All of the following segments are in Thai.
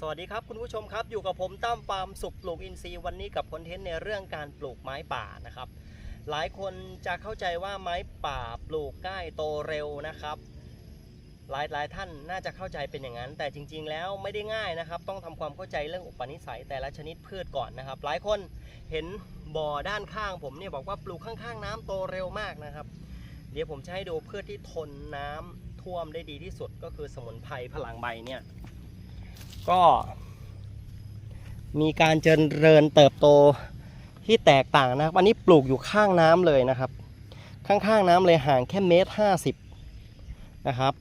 สวัสดีครับคุณผู้ชมครับอยู่กับผมตั้มฟาร์มสุขปลูกอินทรีย์วันนี้กับคอนเทนต์ในเรื่องการปลูกไม้ป่านะครับ หลายคนจะเข้าใจว่าไม้ป่าปลูกง่ายโตเร็วนะครับ หลายหลายท่านน่าจะเข้าใจเป็นอย่างนั้น แต่จริง ๆ แล้วไม่ได้ง่ายนะครับ ต้องทำความเข้าใจเรื่องอุปนิสัยแต่ละชนิดพืชก่อนนะครับ หลายคนเห็นบ่อด้านข้างผมเนี่ยบอกว่าปลูกข้างๆ น้ำโตเร็วมากนะครับ เดี๋ยวผมจะให้ดูพืชที่ทนน้ำท่วมได้ดีที่สุดก็คือสมุนไพรพลังใบเนี่ย ก็ มีการเจริญเติบโตที่แตกต่างนะครับ อันนี้ปลูกอยู่ข้างน้ำเลยนะครับ ข้างๆน้ำเลยห่างแค่เมตรห้าสิบนะครับ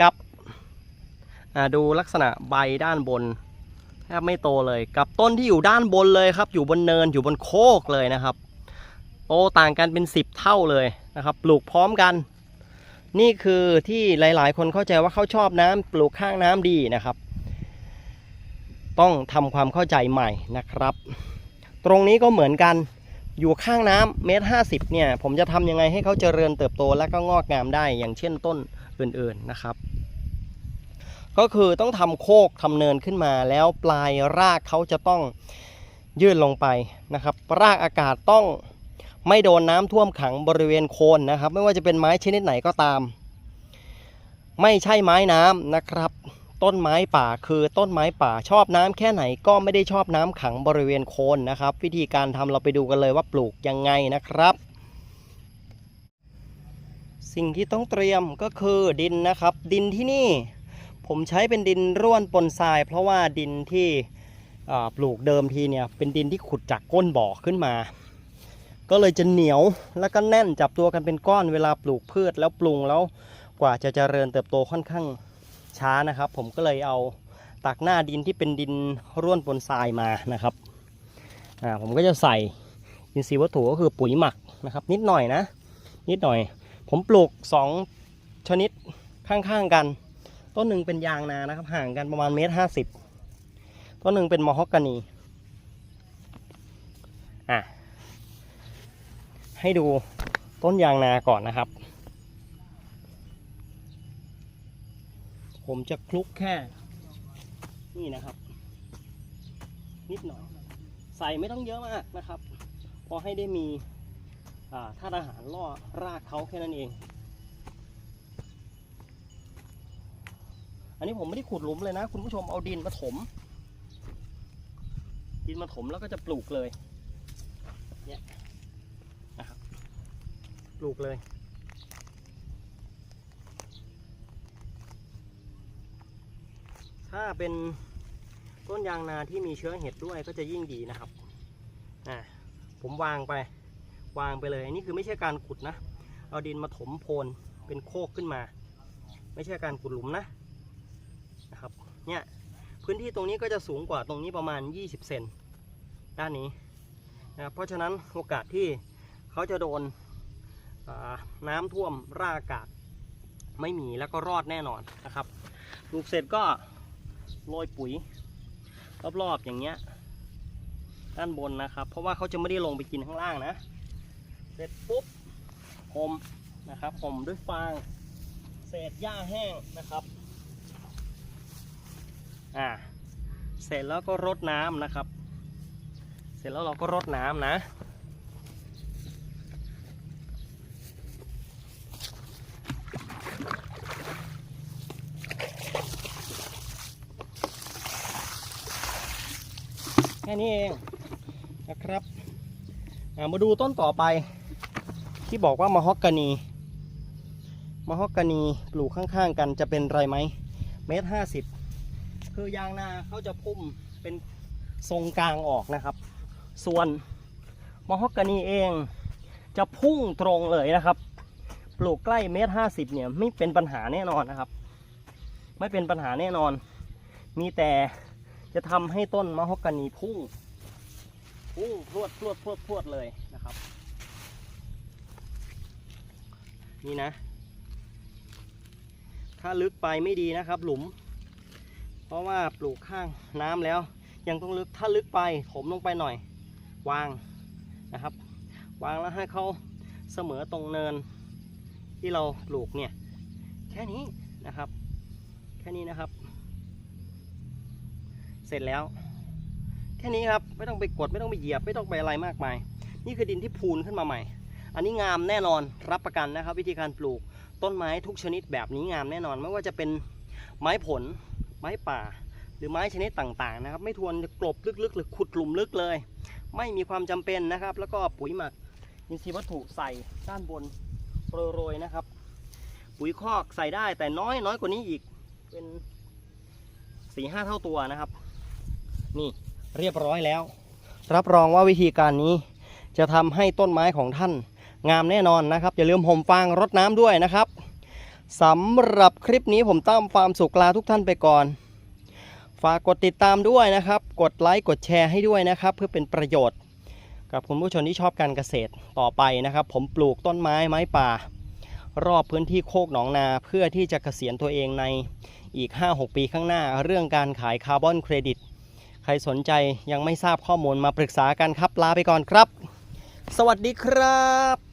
กับดูลักษณะใบด้านบนแทบไม่โตเลยกับต้นที่อยู่ด้านบนเลยครับ อยู่บนเนินอยู่บนโคกเลยนะครับโตต่างกันเป็น 10 เท่าเลยนะครับ ปลูกพร้อมกัน นี่คือที่หลาย ๆ คนเข้าใจว่าเขาชอบน้ำปลูกข้างน้ำดีนะครับ ต้องทำความเข้าใจใหม่นะครับ ตรงนี้ก็เหมือนกันอยู่ข้างน้ำเมตรห้าสิบเนี่ย ผมจะทำยังไงให้เขาเจริญเติบโตและก็งอกงามได้อย่างเช่นต้นอื่นๆนะครับ ก็คือต้องทำโคกทำเนินขึ้นมา แล้วปลายรากเขาจะต้องยื่นลงไปนะครับ รากอากาศต้องไม่โดนน้ำท่วมขังบริเวณโคนนะครับ ไม่ว่าจะเป็นไม้ชนิดไหนก็ตาม ไม่ใช่ไม้น้ำนะครับ ต้นไม้ป่าคือต้นไม้ป่าชอบน้ำแค่ไหนก็ไม่ได้ชอบน้ำขังบริเวณโคนนะครับ วิธีการทำเราไปดูกันเลยว่าปลูกยังไงนะครับ สิ่งที่ต้องเตรียมก็คือดินนะครับ ดินที่นี่ ผมใช้เป็นดินร่วนปนทราย เพราะว่าดินที่ปลูกเดิมทีเนี่ยเป็นดินที่ขุดจากก้นบ่อขึ้นมา ก็เลยจะเหนียวแล้วก็แน่นจับตัวกันเป็นก้อนเวลาปลูกพืชแล้วปรุงแล้วกว่าจะเจริญเติบโตค่อนข้าง ช้านะครับ ผมก็เลยเอาตักหน้าดินที่เป็นดินร่วนปนทรายมานะครับอ่าผมก็จะใส่อินทรีย์วัตถุก็คือปุ๋ยหมักนะครับ นิดหน่อยนะ นิดหน่อย ผมปลูก 2 ชนิดข้างๆกัน ต้นหนึ่งเป็นยางนานะครับ ห่างกันประมาณเมตรห้าสิบต้นหนึ่งเป็นมอฮอกกานีอะให้ดูต้นยางนาก่อนนะครับ ผมจะคลุกแค่ นี่นะครับ นิดหน่อย ใส่ไม่ต้องเยอะมากนะครับ พอให้ได้มีธาตุอาหารล่อรากเขาแค่นั้นเอง อันนี้ผมไม่ได้ขุดหลุมเลยนะ คุณผู้ชมเอาดินมาถม ดินมาถมแล้วก็จะปลูกเลย เนี่ยนะครับ ปลูกเลย ถ้าเป็นต้นยางนาที่มีเชื้อเห็ดด้วยก็จะยิ่งดีนะครับอ่าผมวางไป วางไปเลยอันนี้คือไม่ใช่การขุดนะ เอาดินมาถมโพนเป็นโคกขึ้นมา ไม่ใช่การขุดหลุมนะนะครับเนี่ยพื้นที่ตรงนี้ก็จะสูงกว่าตรงนี้ประมาณ 20 เซนด้านนี้นะครับเพราะฉะนั้นโอกาสที่เขาจะโดนน้ำท่วมรากากาศไม่มีแล้วก็รอดแน่นอนนะครับปลูกเสร็จก็ โรยปุ๋ยรอบๆอย่างเงี้ย ด้านบนนะครับ เพราะว่าเขาจะไม่ได้ลงไปกินข้างล่างนะ เสร็จปุ๊บห่มนะครับห่มด้วยฟาง เศษหญ้าแห้งนะครับอ่าเสร็จแล้วก็รดน้ำนะครับ เสร็จแล้วเราก็รดน้ำนะ ค่นี้เองนะครับามาดูต้นต่อไป ที่บอกว่ามะฮอกกานีมะฮอกกานีปลูกข้างๆกันจะเป็นไรไหมเมตรห้าสิบคือยางนาเขาจะพุ่มเป็นทรงกลางออกนะครับ ส่วนมะฮอกกานีเองจะพุ่งตรงเลยนะครับ ปลูกใกล้เมตรห้าสิบเนี่ยไม่เป็นปัญหาแน่นอนนะครับ ไม่เป็นปัญหาแน่นอน มีแต่ จะทำให้ต้นมะฮอกกานีพุ่ง พุ่งพรวดพรวดพรวดพรวดเลยนะครับ นี่นะ ถ้าลึกไปไม่ดีนะครับ หลุม เพราะว่าปลูกข้างน้ำแล้ว ยังต้องลึกถ้าลึกไปถมลงไปหน่อย วางนะครับ วางแล้วให้เขาเสมอตรงเนิน ที่เราปลูกเนี่ย แค่นี้นะครับ แค่นี้นะครับ เสร็จแล้ว แค่นี้ครับไม่ต้องไปกดไม่ต้องไปเหยียบไม่ต้องไปอะไรมากมาย นี่คือดินที่พูนขึ้นมาใหม่ อันนี้งามแน่นอนรับประกันนะครับ วิธีการปลูกต้นไม้ทุกชนิดแบบนี้งามแน่นอน ไม่ว่าจะเป็นไม้ผล ไม้ป่า หรือไม้ชนิดต่างๆนะครับ ไม่ทวนกลบลึกๆ หรือขุดหลุมลึกเลย ไม่มีความจำเป็นนะครับ แล้วก็ปุ๋ยหมักอินทรีย์วัตถุใส่ด้านบนโรยๆนะครับ ปุ๋ยคอกใส่ได้แต่น้อยน้อยกว่านี้อีกเป็นสี่ห้าเท่าตัวนะครับ นี่เรียบร้อยแล้ว รับรองว่าวิธีการนี้ จะทำให้ต้นไม้ของท่าน งามแน่นอนนะครับ อย่าลืมห่มฟางรดน้ำด้วยนะครับสำหรับคลิปนี้ผมตั้มฟาร์มสุกลาทุกท่านไปก่อน ฝากกดติดตามด้วยนะครับ กดไลค์กดแชร์ให้ด้วยนะครับ เพื่อเป็นประโยชน์ กับคุณผู้ชมที่ชอบการเกษตรต่อไปนะครับ ผมปลูกต้นไม้ไม้ป่า รอบพื้นที่โคกหนองนาเพื่อที่จะเกษียณตัวเองในอีก 5-6 ปีข้างหน้า เรื่องการขายคาร์บอนเครดิต ใครสนใจยังไม่ทราบข้อมูลมาปรึกษากันครับลาไปก่อนครับ สวัสดีครับ